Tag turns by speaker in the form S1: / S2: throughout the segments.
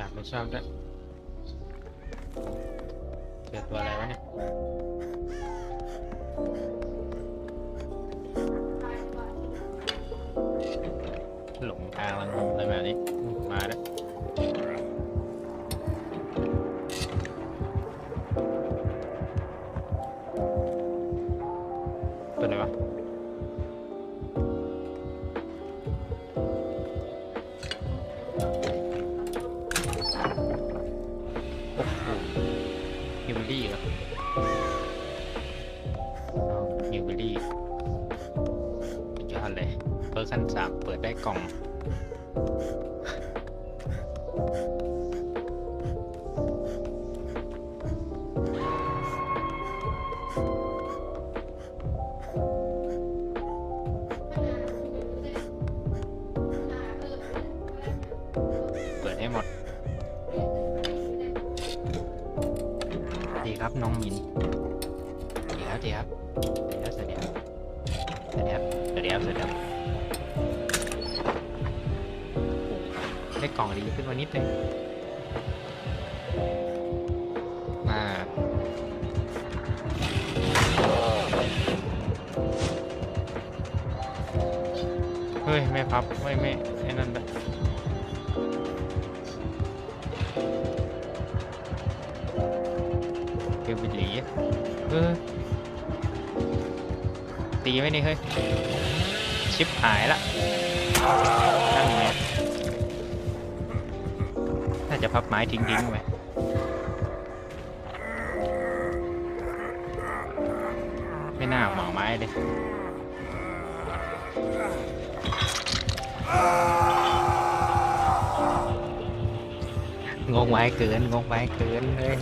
S1: ด่านไม่ชอบด้วยเจอตัวอะไรวะเนี่ยหลงทางลังงอะไรแบบนี้ อดเลยเปิดขั้นสามเปิดได้กล่อง เปิดให้หมด ดีครับน้องมินดีครับดีครับดีครับสวัสดีครับ สวัสดีครับสวัสดีครับสวัสดีครับได้กล่องดีขึ้นมานิดนึงมาเฮ้ยไม่พับไม่ไม่ไอ้นั่นด้วยเกมบิลลี่เออ ตีไหมนี่เฮ้ย ชิปหายละนั่นไงน่าจะพับไม้ทิ้งๆไว้ไม่น่าหมาไม้เลยงงไม้เกินงงไม้เกินเฮ้ย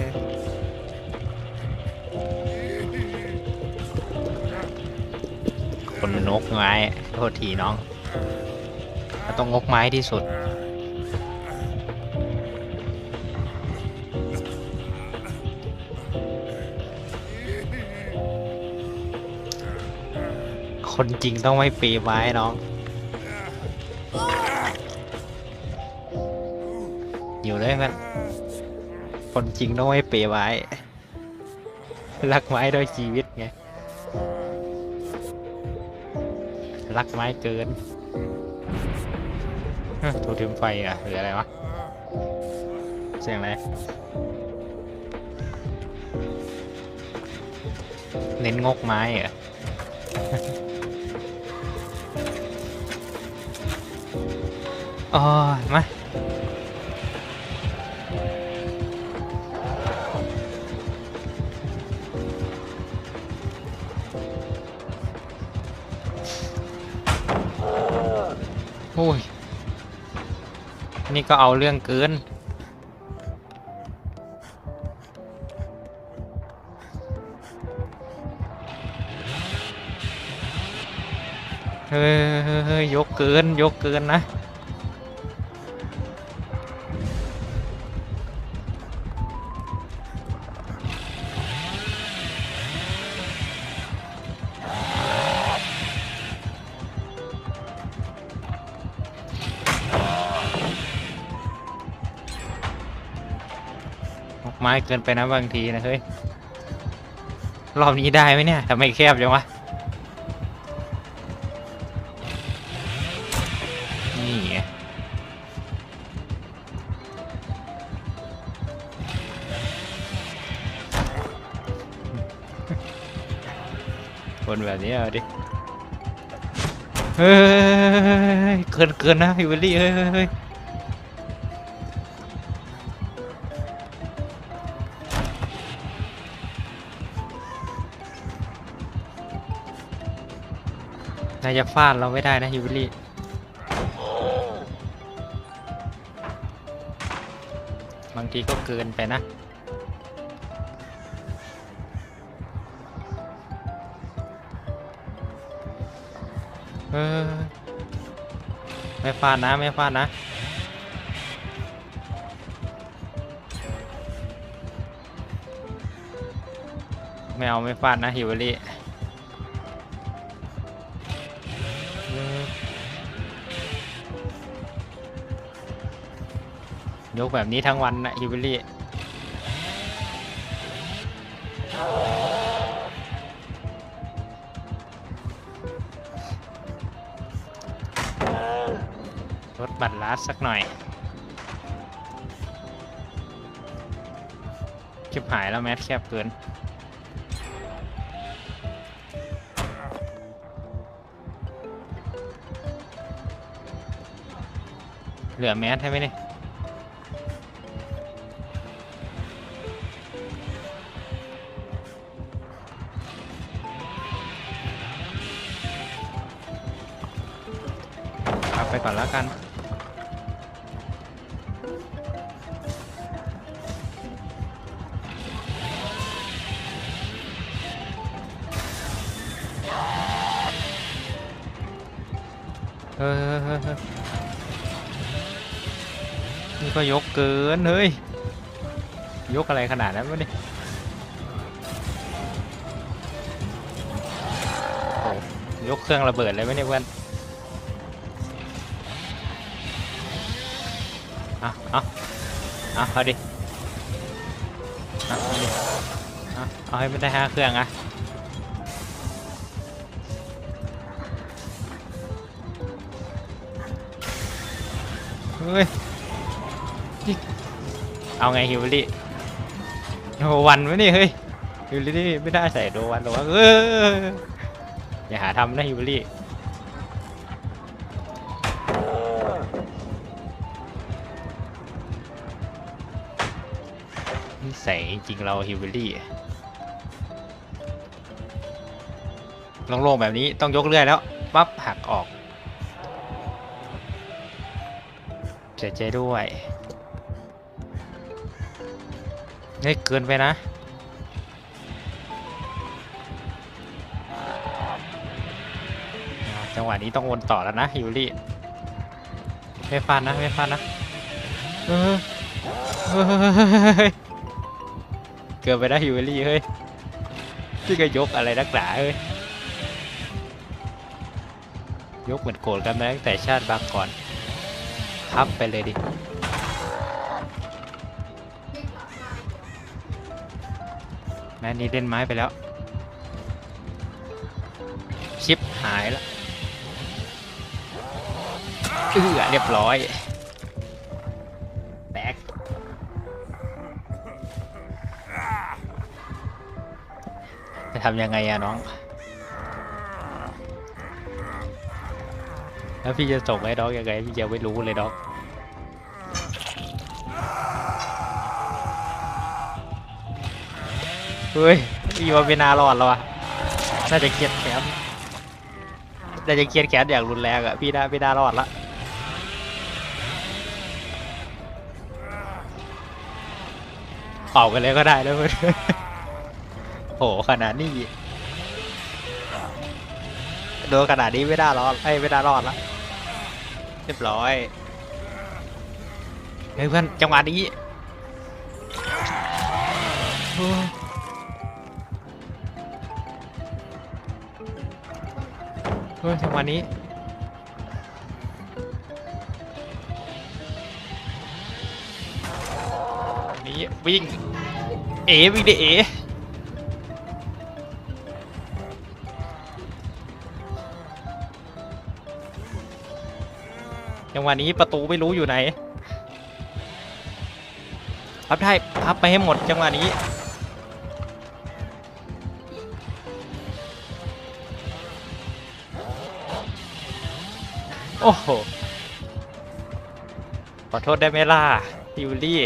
S1: นนกไม้โทษทีน้องเราต้องงกไม้ที่สุด คนจริงต้องไม่ปีไม้น้อง อยู่เลยมันคนจริงต้องไม่เปย์ไว้รักไม้ด้วยชีวิตไง รักไม้เกินถูทิมไฟอะหรืออะไรวะ เสียงอะไร เน้นงกไม้เหรอโอ้ยมา โอ้ย นี่ก็เอาเรื่องเกิน เฮ้ยเฮ้ยเฮ้ยยกเกิน ยกเกินนะ ม้เกินไปนะบางทีนะเฮ้ย รอบนี้ได้ไหมเนี่ยทำไมแคบจังวะ นี่คนแบบนี้เอาดิ เฮ้ย เกินเกินนะฮิวเวลลี่เฮ้ย นายจะฟาดเราไม่ได้นะฮิวิลี่บางทีก็เกินไปนะเออไม่ฟาดนะ ไม่ฟาดนะไม่เอาไม่ฟาดนะฮิวบิลี่ ยกแบบนี้ทั้งวันนะฮิวเบอรี่ลดบัตรลาสสักหน่อยชิบหายแล้วแมสแคบเกินเหลือแมสให้ไหมเนี่ย ไปก่อนแล้วกัน เฮ้ยนี่ก็ยกเกิน เฮ้ย ยกอะไรขนาดนั้นวะเนี่ยยกเครื่องระเบิดเลยไหมเนี่ยเพื่อน เอาเอาเอาเอาดิเอาเอาดิเอาเอาให้ไม่ได้ห้าเครื่องอะเฮ้ยเอาไงฮิวลี่โดวันไว้นี่เฮ้ยฮิวลี่ไม่ได้ใส่โดวันหรอกเอออย่าหาทำนะฮิวลี่ นิสัยจริง ๆ เราฮิวเบอรี่โล่งๆแบบนี้ต้องยกเลื่อยแล้วปั๊บหักออก เสียใจด้วยเฮ้ยเกินไปนะ จังหวะนี้ต้องวนต่อแล้วนะฮิวลี่ไม่ฟันนะไม่ฟันนะเออเฮ้ย กินไปได้ฮิวเวลี่เฮ้ยพี่ก็ยกอะไรนักหนาเฮ้ยยกเหมือนโกรธกันมาตั้งแต่ชาติบางก่อนพับไปเลยดิแม่นี้เล่นไม้ไปแล้ว ชิปหายแล้วเอือเรียบร้อยำยังไงอะน้อง แล้วพี่จะส่งให้ด็อกยังไงพี่ยังไม่รู้เลยด็อกเฮ้ยอีวาเวนารอดแล้วอะน่าจะเครียดแค้นน่าจะเครียดแค้นอย่างรุนแรงอะพี่น่าพี่น่ารอดละออกกันเลยก็ได้นะเพื่อน โหขนาดนี้โดนขนาดนี้ไม่ได้รอดไอ้ไม่ได้รอดละเรียบร้อยเฮ้ยเพื่อนจังหวะนี้เฮ้ยจังหวะนี้นี่วิ่งเอ๋วิ่งดิเอ๋ จังหวะนี้ประตูไม่รู้อยู่ไหนพับได้พับไปให้หมดจังหวะนี้โอ้โห ขอโทษได้ไหมล่ะยูรี่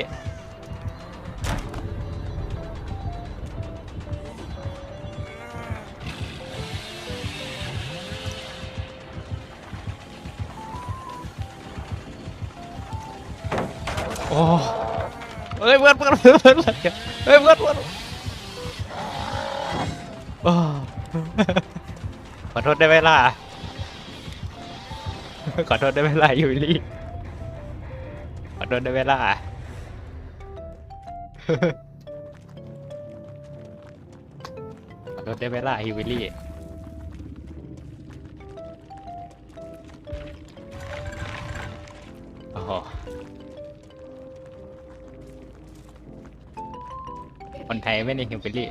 S1: โอ้เฮ้ยเพื่อนเพื่อนเพื่อนเพื่อนเฮ้ยเพื่อนเพื่อนโอ้ขอโทษได้ไหมล่ะขอโทษได้ไหมล่ะยูรี่ขอโทษได้ไหมล่ะขอโทษได้ไหมล่ะยูรี่โอ้ คนไทยไม่ในฮิวเบอรี่